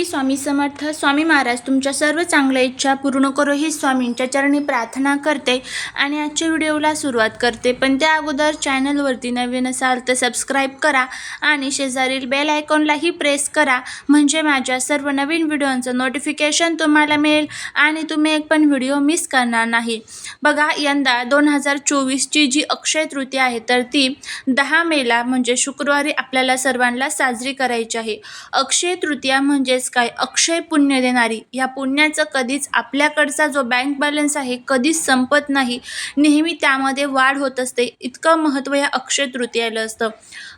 श्री स्वामी समर्थ स्वामी महाराज तुमच्या सर्व चांगल्या इच्छा पूर्ण करो ही स्वामींच्या चरणी प्रार्थना करते आणि आजच्या व्हिडिओला सुरुवात करते. पण त्या अगोदर चॅनलवरती नवीन असाल तर सबस्क्राईब करा आणि शेजारील बेल आयकॉनलाही प्रेस करा. म्हणजे माझ्या सर्व नवीन व्हिडिओंचं नोटिफिकेशन तुम्हाला मिळेल आणि तुम्ही एक पण व्हिडिओ मिस करणार नाही. बघा यंदा दोन हजार चोवीसची जी अक्षय तृतीया आहे तर ती दहा मेला म्हणजे शुक्रवारी आपल्याला सर्वांना साजरी करायची आहे. अक्षय तृतीया म्हणजेच काय अक्षय पुण्य देणारी या पुण्याचं कधीच आपल्याकडचा जो बँक बॅलन्स आहे कधीच संपत नाही. नेहमी त्यामध्ये वाढ होत असते. इतकं महत्त्व या अक्षय तृतीयाला असतं.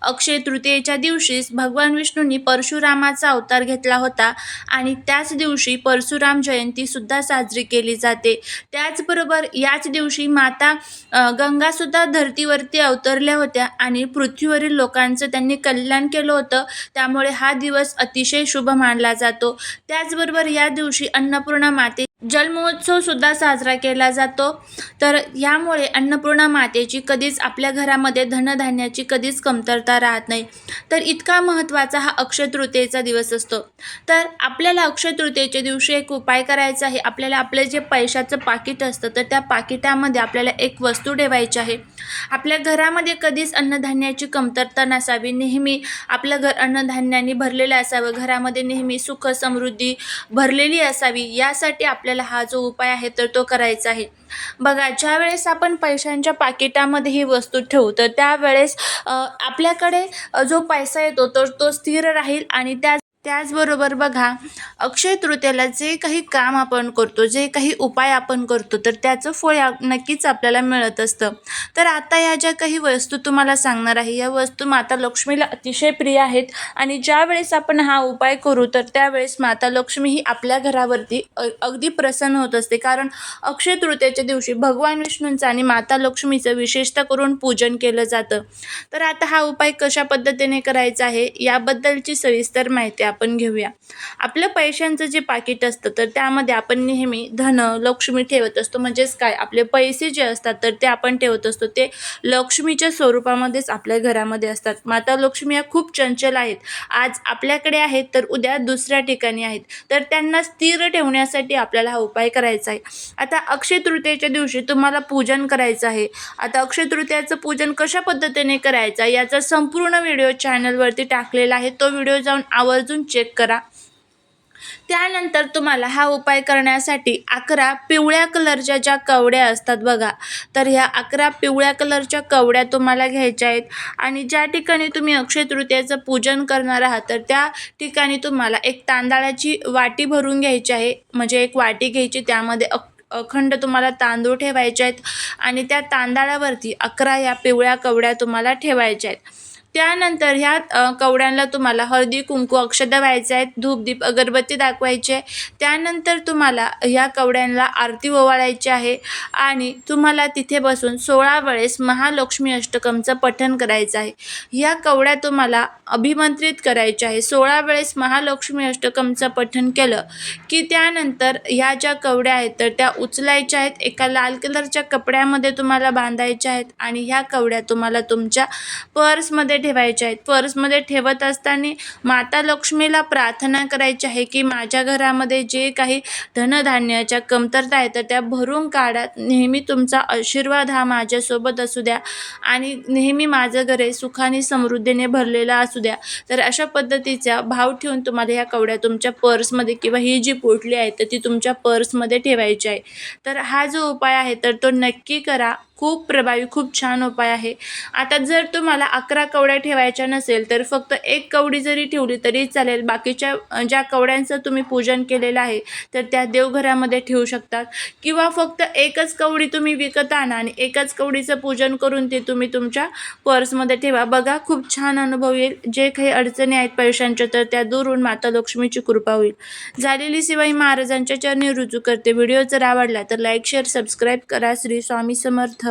अक्षय तृतीयेच्या दिवशीच भगवान विष्णूंनी परशुरामाचा अवतार घेतला होता आणि त्याच दिवशी परशुराम जयंतीसुद्धा साजरी केली जाते. त्याचबरोबर याच दिवशी माता गंगासुद्धा धर्तीवरती अवतरल्या होत्या आणि पृथ्वीवरील लोकांचं त्यांनी कल्याण केलं होतं. त्यामुळे हा दिवस अतिशय शुभ मानला जातो. जातो. त्याचबरोबर या दिवशी अन्नपूर्णा माते जलमहोत्सव सुद्धा साजरा केला जातो. तर यामुळे अन्नपूर्णा मातेची कधीच आपल्या घरामध्ये धनधान्याची कधीच कमतरता राहत नाही. तर इतका महत्त्वाचा हा अक्षय तृतीयेचा दिवस असतो. तर आपल्याला अक्षय तृतीयेच्या दिवशी एक उपाय करायचा आहे. आपल्याला आपलं जे पैशाचं पाकिट असतं तर त्या पाकिटामध्ये आपल्याला एक वस्तू ठेवायची आहे. आपल्या घरामध्ये कधीच अन्नधान्याची कमतरता नसावी. नेहमी आपलं घर अन्नधान्याने भरलेलं असावं. घरामध्ये नेहमी सुख समृद्धी भरलेली असावी. यासाठी आपल्याला हा जो उपाय आहे तर तो करायचा आहे. बघा ज्यावेळेस आपण पैशांच्या पाकिटामध्ये ही वस्तू ठेवू तर त्यावेळेस आपल्याकडे जो पैसा येतो तर तो स्थिर राहील आणि त्या त्याचबरोबर बघा अक्षय तृतीयेला जे काही काम आपण करतो जे काही उपाय आपण करतो तर त्याचं फळ नक्कीच आपल्याला मिळत असतं. तर आता या ज्या काही वस्तू तुम्हाला सांगणार आहे या वस्तू माता लक्ष्मीला अतिशय प्रिय आहेत आणि ज्या वेळेस आपण हा उपाय करू तर त्यावेळेस माता लक्ष्मी ही आपल्या घरावरती अगदी प्रसन्न होत असते. कारण अक्षय तृतीयेच्या दिवशी भगवान विष्णूंचं आणि माता लक्ष्मीचं विशेषतः करून पूजन केलं जातं. तर आता हा उपाय कशा पद्धतीने करायचा आहे याबद्दलची सविस्तर माहिती आपण घेऊया. आपलं पैशांचं जे पाकिट असतं तर त्यामध्ये आपण नेहमी धन लक्ष्मी ठेवत असतो. म्हणजेच काय? आपले पैसे जे असतात तर ते आपण ठेवत असतो. ते लक्ष्मीच्या स्वरूपामध्येच आपल्या घरामध्ये असतात. माता लक्ष्मी या खूप चंचल आहेत. आज आपल्याकडे आहेत तर उद्या दुसऱ्या ठिकाणी आहेत. तर त्यांना स्थिर ठेवण्यासाठी आपल्याला हा उपाय करायचा आहे. आता अक्षय तृतीयेच्या दिवशी तुम्हाला पूजन करायचं आहे. आता अक्षय तृतीयाचं पूजन कशा पद्धतीने करायचं याचा संपूर्ण व्हिडिओ चॅनलवरती टाकलेला आहे. तो व्हिडिओ जाऊन आवर्जून चेक करा. त्यानंतर तुम्हाला हा उपाय करण्यासाठी अकरा पिवळ्या कलरच्या ज्या कवड्या असतात बघा तर ह्या अकरा पिवळ्या कलरच्या कवड्या तुम्हाला घ्यायच्या आहेत. आणि ज्या ठिकाणी तुम्ही अक्षय तृतीयाचं पूजन करणार आहात तर त्या ठिकाणी तुम्हाला एक तांदळाची वाटी भरून घ्यायची आहे. म्हणजे एक वाटी घ्यायची त्यामध्ये अक अखंड तुम्हाला तांदूळ ठेवायचे आहेत. आणि त्या तांदळावरती अकरा या पिवळ्या कवड्या तुम्हाला ठेवायच्या आहेत. त्यानंतर ह्या कवड्यांना तुम्हाला हळदी कुंकू अक्षदा व्हायचं आहेत धूपदीप अगरबत्ती दाखवायची आहे त्यानंतर तुम्हाला ह्या कवड्यांना आरती ओवाळायची आहे आणि तुम्हाला तिथे बसून सोळा वेळेस महालक्ष्मी अष्टकमचं पठण करायचं आहे. ह्या कवड्या तुम्हाला अभिमंत्रित करायच्या आहे. सोळा वेळेस महालक्ष्मी अष्टकमचं पठण केलं की त्यानंतर ह्या ज्या कवड्या आहेत तर त्या उचलायच्या आहेत. एका लाल कलरच्या कपड्यामध्ये तुम्हाला बांधायच्या आहेत आणि ह्या कवड्या तुम्हाला तुमच्या पर्समध्ये ठेवायचे आहेत. पर्समध्ये ठेवत असताना माता लक्ष्मीला प्रार्थना करायची आहे की माझ्या घरामध्ये जे काही धनधान्याच्या कमतरता आहेत तर त्या भरून काढा. नेहमी तुमचा आशीर्वाद हा माझ्यासोबत असू द्या आणि नेहमी माझं घर हे सुखाने समृद्धीने भरलेलं असू द्या. तर अशा पद्धतीचा भाव ठेवून तुम्हाला ह्या कवड्या तुमच्या पर्समध्ये किंवा ही जी पोटली आहे तर ती तुमच्या पर्समध्ये ठेवायची आहे. तर हा जो उपाय आहे तर तो नक्की करा. खूप प्रभावी खूप छान उपाय आहे. आता जर तुम्हाला अकरा कवड्या ठेवायच्या नसेल तर फक्त एक कवडी जरी ठेवली तरी चालेल. बाकीच्या ज्या कवड्यांचं तुम्ही पूजन केलेलं आहे तर त्या देवघरामध्ये ठेवू शकतात. किंवा फक्त एकच कवडी तुम्ही विकत आणा आणि एकाच कवडीचं पूजन करून ते तुम्ही तुमच्या पर्समध्ये ठेवा. बघा खूप छान अनुभव येईल. जे काही अडचणी आहेत पैशांच्या तर त्या दूर होऊन माता लक्ष्मीची कृपा होईल. झालेली शिवाई महाराजांच्या चरणी रुजू करते. व्हिडिओ जर आवडला तर लाईक शेअर सबस्क्राईब करा. श्री स्वामी समर्थ.